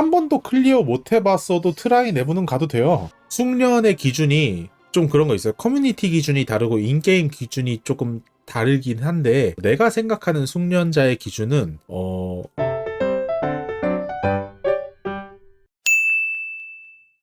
한 번도 클리어 못 해봤어도 트라이 내부는 가도 돼요. 숙련의 기준이 좀 그런 거 있어요. 커뮤니티 기준이 다르고 인게임 기준이 조금 다르긴 한데 내가 생각하는 숙련자의 기준은 어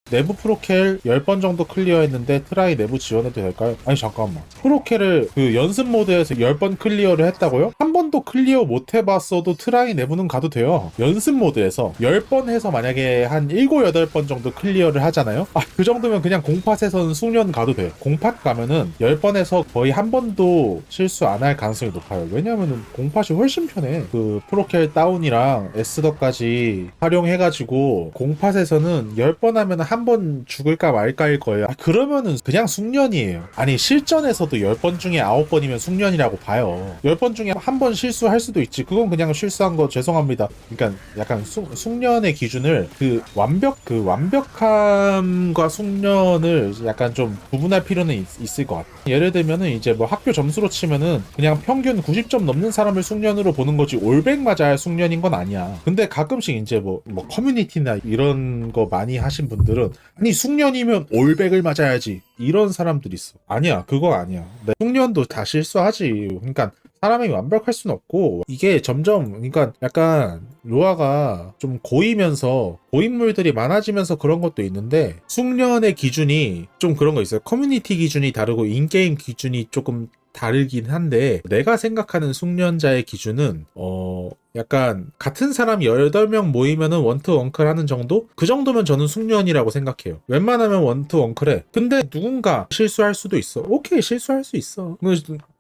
내부 프로켈 10번 정도 클리어했는데 트라이 내부 지원해도 될까요? 아니 잠깐만 프로켈을 그 연습 모드에서 10번 클리어를 했다고요? 한 번도 클리어 못 해봤어도 트라이 내부는 가도 돼요 연습 모드에서 10번 해서 만약에 한 7, 8번 정도 클리어를 하잖아요? 아 그 정도면 그냥 공팟에서는 숙련 가도 돼요 공팟 가면은 10번 해서 거의 한 번도 실수 안 할 가능성이 높아요 왜냐면은 공팟이 훨씬 편해 그 프로켈 다운이랑 에스더까지 활용해가지고 공팟에서는 10번 하면 한번 죽을까 말까일 거예요. 아, 그러면은 그냥 숙련이에요. 아니 실전에서도 10번 중에 9번이면 숙련이라고 봐요. 10번 중에 한 번 실수할 수도 있지. 그건 그냥 실수한 거 죄송합니다. 그러니까 약간 숙, 숙련의 기준을 그 완벽 그 완벽함과 숙련을 약간 좀 구분할 필요는 있, 을것 같아. 예를 들면은 이제 뭐 학교 점수로 치면은 그냥 평균 90점 넘는 사람을 숙련으로 보는 거지 올백 맞아야 숙련인 건 아니야. 근데 가끔씩 이제 뭐, 뭐 커뮤니티나 이런 거 많이 하신 분들은 아니 숙련이면 올백을 맞아야지 이런 사람들이 있어. 아니야 그거 아니야. 네, 숙련도 다 실수하지. 그러니까 사람이 완벽할 수는 없고 이게 점점 그러니까 약간 로아가 좀 고이면서 고인물들이 많아지면서 그런 것도 있는데 숙련의 기준이 좀 그런 거 있어요. 커뮤니티 기준이 다르고 인게임 기준이 조금 다르긴 한데 내가 생각하는 숙련자의 기준은 어 약간 같은 사람 18명 모이면은 원투 원클 하는 정도? 그 정도면 저는 숙련이라고 생각해요. 웬만하면 원투 원클해. 근데 누군가 실수할 수도 있어. 오케이 실수할 수 있어.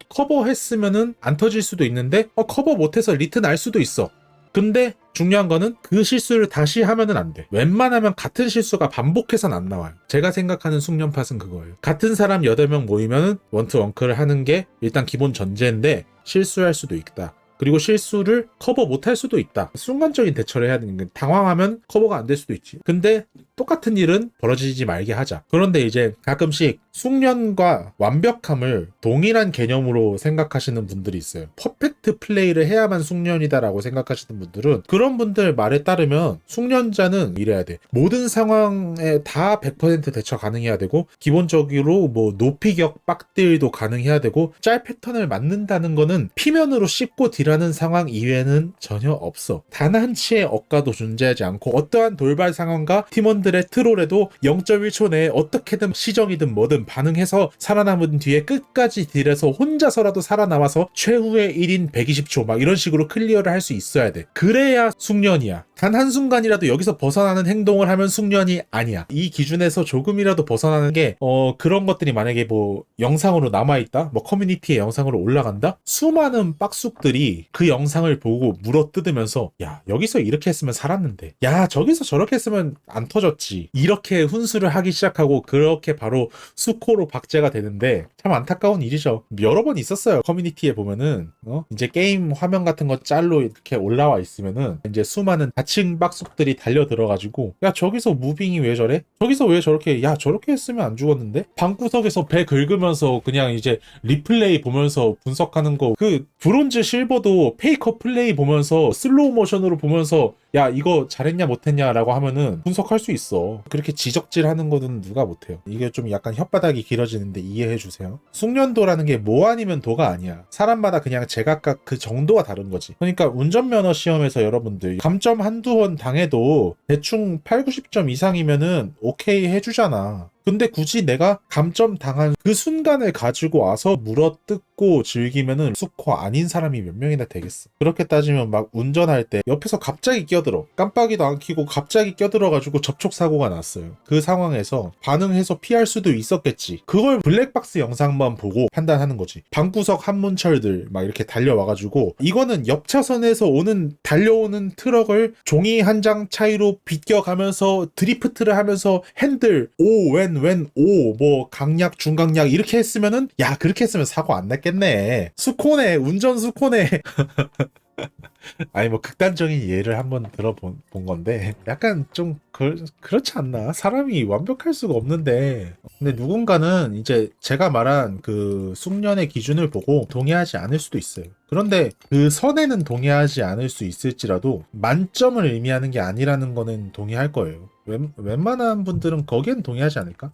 커버했으면은 안 터질 수도 있는데 어 커버 못해서 리트 날 수도 있어. 근데 중요한 거는 그 실수를 다시 하면은 안 돼. 웬만하면 같은 실수가 반복해선 안 나와요. 제가 생각하는 숙련팟은 그거예요. 같은 사람 8명 모이면은 원투 원클을 하는 게 일단 기본 전제인데 실수할 수도 있다. 그리고 실수를 커버 못할 수도 있다. 순간적인 대처를 해야 되는 게 당황하면 커버가 안 될 수도 있지. 근데 똑같은 일은 벌어지지 말게 하자. 그런데 이제 가끔씩 숙련과 완벽함을 동일한 개념으로 생각하시는 분들이 있어요. 퍼펙트 플레이를 해야만 숙련이다라고 생각하시는 분들은 그런 분들 말에 따르면 숙련자는 이래야 돼. 모든 상황에 다 100% 대처 가능해야 되고 기본적으로 뭐 높이격 빡딜도 가능해야 되고 짤 패턴을 맞는다는 거는 피면으로 씹고 딜하는 상황 이외에는 전혀 없어. 단 한 치의 억가도 존재하지 않고 어떠한 돌발 상황과 팀원들의 트롤에도 0.1초 내에 어떻게든 시정이든 뭐든 반응해서 살아남은 뒤에 끝까지 딜해서 혼자서라도 살아남아서 최후의 1인 120초 막 이런 식으로 클리어를 할 수 있어야 돼. 그래야 숙련이야. 단 한순간이라도 여기서 벗어나는 행동을 하면 숙련이 아니야. 이 기준에서 조금이라도 벗어나는 게, 어, 그런 것들이 만약에 뭐, 영상으로 남아있다? 뭐, 커뮤니티에 영상으로 올라간다? 수많은 빡숙들이 그 영상을 보고 물어 뜯으면서, 야, 여기서 이렇게 했으면 살았는데. 야, 저기서 저렇게 했으면 안 터졌지. 이렇게 훈수를 하기 시작하고, 그렇게 바로 수코로 박제가 되는데, 참 안타까운 일이죠. 여러 번 있었어요. 커뮤니티에 보면은, 어? 이제 게임 화면 같은 거 짤로 이렇게 올라와 있으면은, 이제 수많은 자칭 빡속들이 달려 들어가지고 야 저기서 무빙이 왜 저래? 저기서 왜 저렇게 야 저렇게 했으면 안 죽었는데? 방구석에서 배 긁으면서 그냥 이제 리플레이 보면서 분석하는 거 그 브론즈 실버도 페이커 플레이 보면서 슬로우 모션으로 보면서 야 이거 잘했냐 못했냐라고 하면은 분석할 수 있어. 그렇게 지적질하는 거는 누가 못해요? 이게 좀 약간 혓바닥이 길어지는데 이해해 주세요. 숙련도라는 게 뭐 아니면 도가 아니야. 사람마다 그냥 제각각 그 정도가 다른 거지. 그러니까 운전면허 시험에서 여러분들 감점 한두 번 당해도 대충 8, 90점 이상이면은 오케이 해주잖아 근데 굳이 내가 감점 당한 그 순간을 가지고 와서 물어뜯고 즐기면은 수코 아닌 사람이 몇 명이나 되겠어. 그렇게 따지면 막 운전할 때 옆에서 갑자기 끼어들어. 깜빡이도 안 켜고 갑자기 끼어들어가지고 접촉사고가 났어요. 그 상황에서 반응해서 피할 수도 있었겠지. 그걸 블랙박스 영상만 보고 판단하는 거지. 방구석 한문철들 막 이렇게 달려와가지고 이거는 옆 차선에서 오는 달려오는 트럭을 종이 한 장 차이로 비껴가면서 드리프트를 하면서 핸들 오 웬 웬, 오, 뭐, 강약, 중강약, 이렇게 했으면은, 야, 그렇게 했으면 사고 안 났겠네. 수코네, 운전 수코네. 아니 뭐 극단적인 예를 한번 들어본 본 건데 약간 좀 그, 그렇지 않나? 사람이 완벽할 수가 없는데 근데 누군가는 이제 제가 말한 그 숙련의 기준을 보고 동의하지 않을 수도 있어요. 그런데 그 선에는 동의하지 않을 수 있을지라도 만점을 의미하는 게 아니라는 거는 동의할 거예요. 웬, 웬만한 분들은 거기엔 동의하지 않을까?